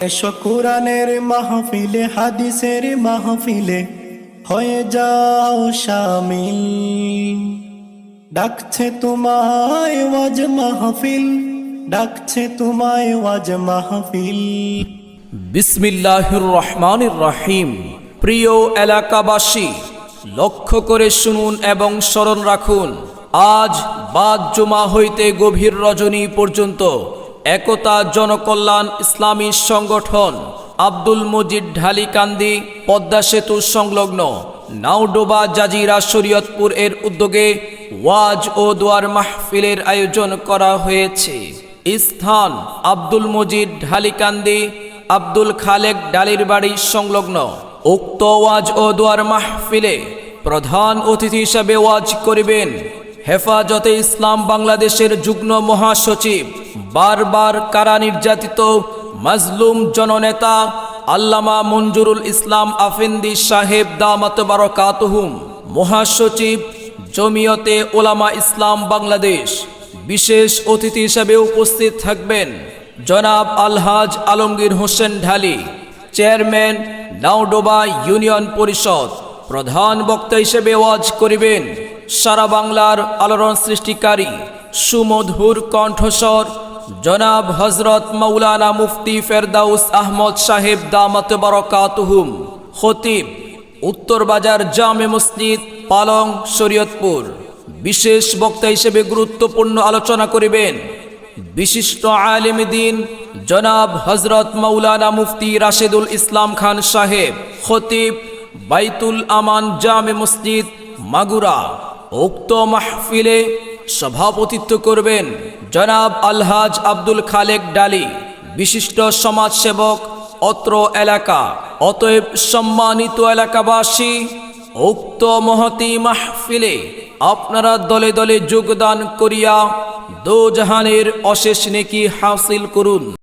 এসো কোরআনের মাহফিলে, হাদিসের মাহফিলে। হয়ে যাও শামিল। ডাকছে তোমায় ওয়াজ মাহফিল, ডাকছে তোমায় ওয়াজ মাহফিল। বিসমিল্লাহির রহমানির রহিম। প্রিয় এলাকাবাসী, লক্ষ্য করে শুনুন এবং স্মরণ রাখুন, আজ বাদ জুমা হইতে গভীর রজনী পর্যন্ত একতা জনকল্যাণ ইসলামী সংগঠন আব্দুল মজিদ ঢালিকান্দি পদ্মা সেতু সংলগ্ন নাওডোবা জাজিরা শরীয়তপুর এর উদ্যোগে ওয়াজ ও দোয়ার মাহফিলের আয়োজন করা হয়েছে। স্থান আব্দুল মজিদ ঢালিকান্দি, আব্দুল খালেক ডালির বাড়ি সংলগ্ন। উক্ত ওয়াজ ও দোয়ার মাহফিলে প্রধান অতিথি হিসাবে ওয়াজ করিবেন হেফাজতে ইসলাম বাংলাদেশের যুগ্ম মহাসচিব, বারবার কারা নির্যাতিত, মাজলুম জননেতা, আল্লামা মঞ্জুরুল ইসলাম আফিন্দি সাহেব দামাত বারকাতহুম, মহাসচিব, জমিয়তে ওলামা ইসলাম বাংলাদেশ। বিশেষ অতিথি হিসেবে উপস্থিত থাকবেন জনাব আলহাজ আলমগীর হোসেন ঢালি, চেয়ারম্যান নাওডোবা ইউনিয়ন পরিষদ। প্রধান বক্তা হিসেবে ওয়াজ করিবেন সারা বাংলার আলোড়ন সৃষ্টিকারী সুমধুর কণ্ঠস্বর, জনাব হজরত মৌলানা মুফতি ফেরদাউস আহমদ সাহেব দামত বরকাতুহুম, খতিব, উত্তর বাজার জামে মসজিদ, পালং, শরীয়তপুর। বিশেষ বক্তা হিসেবে গুরুত্বপূর্ণ আলোচনা করিবেন বিশিষ্ট আলেম দিন জনাব হজরত মৌলানা মুফতি রাশেদুল ইসলাম খান সাহেব, খতিব বাইতুল আমান জামে মসজিদ, মাগুরা। উক্ত মাহফিলে সভাপতিত্ব করবেন জনাব আলহাজ আব্দুল খালেক ডালি, বিশিষ্ট সমাজসেবক, অত্র এলাকা। অতএব সম্মানিত এলাকাবাসী, উক্ত মহতি মাহফিলে আপনারা দলে দলে যোগদান করিয়া দো জাহানের অশেষ নেকি হাসিল করুন।